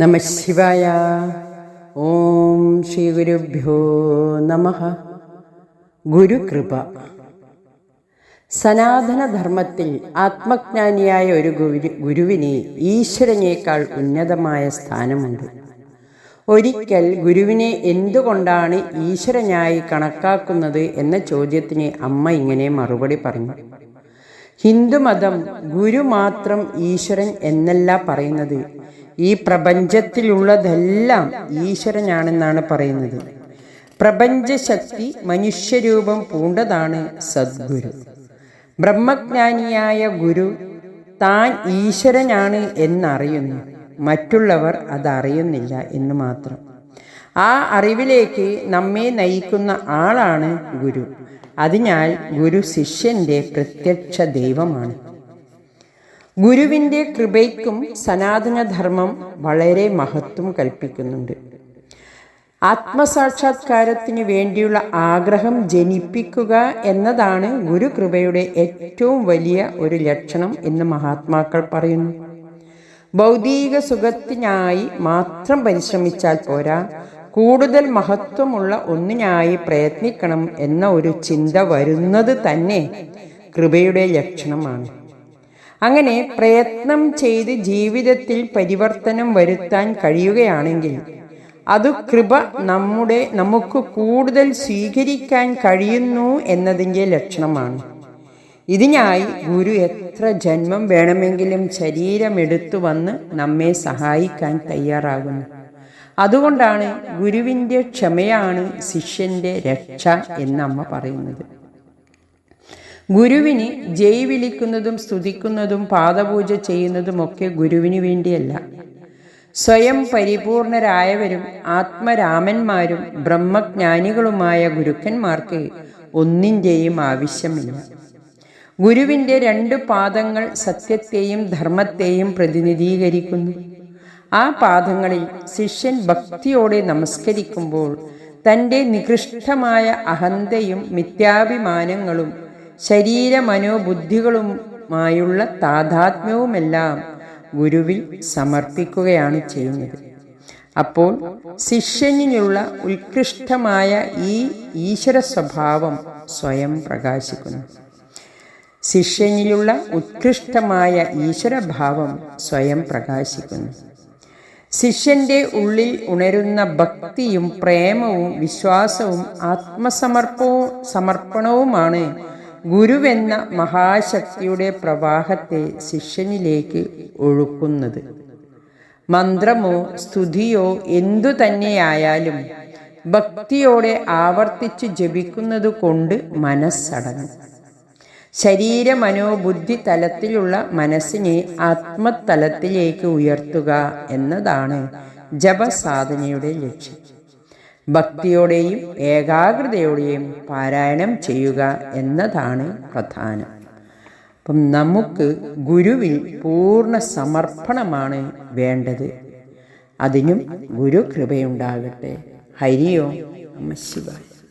നമ ശിവായ. ഓം ശ്രീ ഗുരുഭ്യോ നമ. ഗുരുകൃപ. സനാതനധർമ്മത്തിൽ ആത്മജ്ഞാനിയായ ഒരു ഗുരു ഗുരുവിന് ഈശ്വരനേക്കാൾ ഉന്നതമായ സ്ഥാനമുണ്ട്. ഒരിക്കൽ ഗുരുവിനെ എന്തുകൊണ്ടാണ് ഈശ്വരനായി കണക്കാക്കുന്നത് എന്ന ചോദ്യത്തിന് അമ്മ ഇങ്ങനെ മറുപടി പറഞ്ഞു. ഹിന്ദുമതം ഗുരു മാത്രം ഈശ്വരൻ എന്നല്ല പറയുന്നത്. ഈ പ്രപഞ്ചത്തിലുള്ളതെല്ലാം ഈശ്വരനാണെന്നാണ് പറയുന്നത്. പ്രപഞ്ചശക്തി മനുഷ്യരൂപം പൂണ്ടതാണ് സദ്ഗുരു. ബ്രഹ്മജ്ഞാനിയായ ഗുരു താൻ ഈശ്വരനാണ് എന്നറിയുന്നു. മറ്റുള്ളവർ അതറിയുന്നില്ല എന്ന് മാത്രം. ആ അറിവിലേക്ക് നമ്മെ നയിക്കുന്ന ആളാണ് ഗുരു. അതിനാൽ ഗുരു ശിഷ്യന്റെ പ്രത്യക്ഷ ദൈവമാണ് ഗുരുവിന്റെ കൃപയ്ക്കും സനാതനധർമ്മം വളരെ മഹത്വം കൽപ്പിക്കുന്നുണ്ട്. ആത്മസാക്ഷാത്കാരത്തിന് വേണ്ടിയുള്ള ആഗ്രഹം ജനിപ്പിക്കുക എന്നതാണ് ഗുരുകൃപയുടെ ഏറ്റവും വലിയ ഒരു ലക്ഷണം എന്ന് മഹാത്മാക്കൾ പറയുന്നു. ഭൗതിക സുഖത്തിനായി മാത്രം പരിശ്രമിച്ചാൽ പോരാ കൂടുതൽ മഹത്വമുള്ള ഒന്നിനായി പ്രയത്നിക്കണം എന്ന ഒരു ചിന്ത വരുന്നത് തന്നെ കൃപയുടെ ലക്ഷണമാണ്. അങ്ങനെ പ്രയത്നം ചെയ്ത് ജീവിതത്തിൽ പരിവർത്തനം വരുത്താൻ കഴിയുകയാണെങ്കിൽ അത് കൃപ നമ്മുടെ നമുക്ക് കൂടുതൽ സ്വീകരിക്കാൻ കഴിയുന്നു എന്നതിന്റെ ലക്ഷണമാണ്. ഇതിനായി ഗുരു എത്ര ജന്മം വേണമെങ്കിലും ശരീരമെടുത്തു വന്ന് നമ്മെ സഹായിക്കാൻ തയ്യാറാകുന്നു. അതുകൊണ്ടാണ് ഗുരുവിന്റെ ക്ഷമയാണ് ശിഷ്യന്റെ രക്ഷ എന്നമ്മ പറയുന്നത്. ഗുരുവിന് ജയ് വിളിക്കുന്നതും സ്തുതിക്കുന്നതും പാദപൂജ ചെയ്യുന്നതുമൊക്കെ ഗുരുവിന് വേണ്ടിയല്ല. സ്വയം പരിപൂർണരായവരും ആത്മരാമന്മാരും ബ്രഹ്മജ്ഞാനികളുമായ ഗുരുക്കന്മാർക്ക് ഒന്നിന്റെയും ആവശ്യമില്ല. ഗുരുവിന്റെ രണ്ട് പാദങ്ങൾ സത്യത്തെയും ധർമ്മത്തെയും പ്രതിനിധീകരിക്കുന്നു. ആ പാദങ്ങളിൽ ശിഷ്യൻ ഭക്തിയോടെ നമസ്കരിക്കുമ്പോൾ തന്റെ നികൃഷ്ടമായ അഹന്തയും മിഥ്യാഭിമാനങ്ങളും ശരീര മനോബുദ്ധികളുമായുള്ള താതാത്മ്യവുമെല്ലാം ഗുരുവിൽ സമർപ്പിക്കുകയാണ് ചെയ്യുന്നത്. അപ്പോൾ ശിഷ്യനിലുള്ള ഉത്കൃഷ്ടമായ ഈ ഈശ്വര സ്വഭാവം സ്വയം പ്രകാശിക്കുന്നു. ശിഷ്യനിലുള്ള ഉത്കൃഷ്ടമായ ഈശ്വരഭാവം സ്വയം പ്രകാശിക്കുന്നു. ശിഷ്യന്റെ ഉള്ളിൽ ഉണരുന്ന ഭക്തിയും പ്രേമവും വിശ്വാസവും ആത്മസമർപ്പവും സമർപ്പണവുമാണ് ഗുരുവെന്ന മഹാശക്തിയുടെ പ്രവാഹത്തെ ശിഷ്യനിലേക്ക് ഒഴുക്കുന്നത്. മന്ത്രമോ സ്തുതിയോ എന്തു തന്നെയായാലും ഭക്തിയോടെ ആവർത്തിച്ച് ജപിക്കുന്നത് കൊണ്ട് മനസ്സടങ്ങും. ശരീര മനോബുദ്ധി തലത്തിലുള്ള മനസ്സിനെ ആത്മതലത്തിലേക്ക് ഉയർത്തുക എന്നതാണ് ജപസാധനയുടെ ലക്ഷ്യം. ഭക്തിയോടെയും ഏകാഗ്രതയോടെയും പാരായണം ചെയ്യുക എന്നതാണ് പ്രധാനം. അപ്പം നമുക്ക് ഗുരുവിൽ പൂർണ സമർപ്പണമാണ് വേണ്ടത്. അതിനും ഗുരു കൃപയുണ്ടാകട്ടെ ഹരിയോ നമ ശിവായ.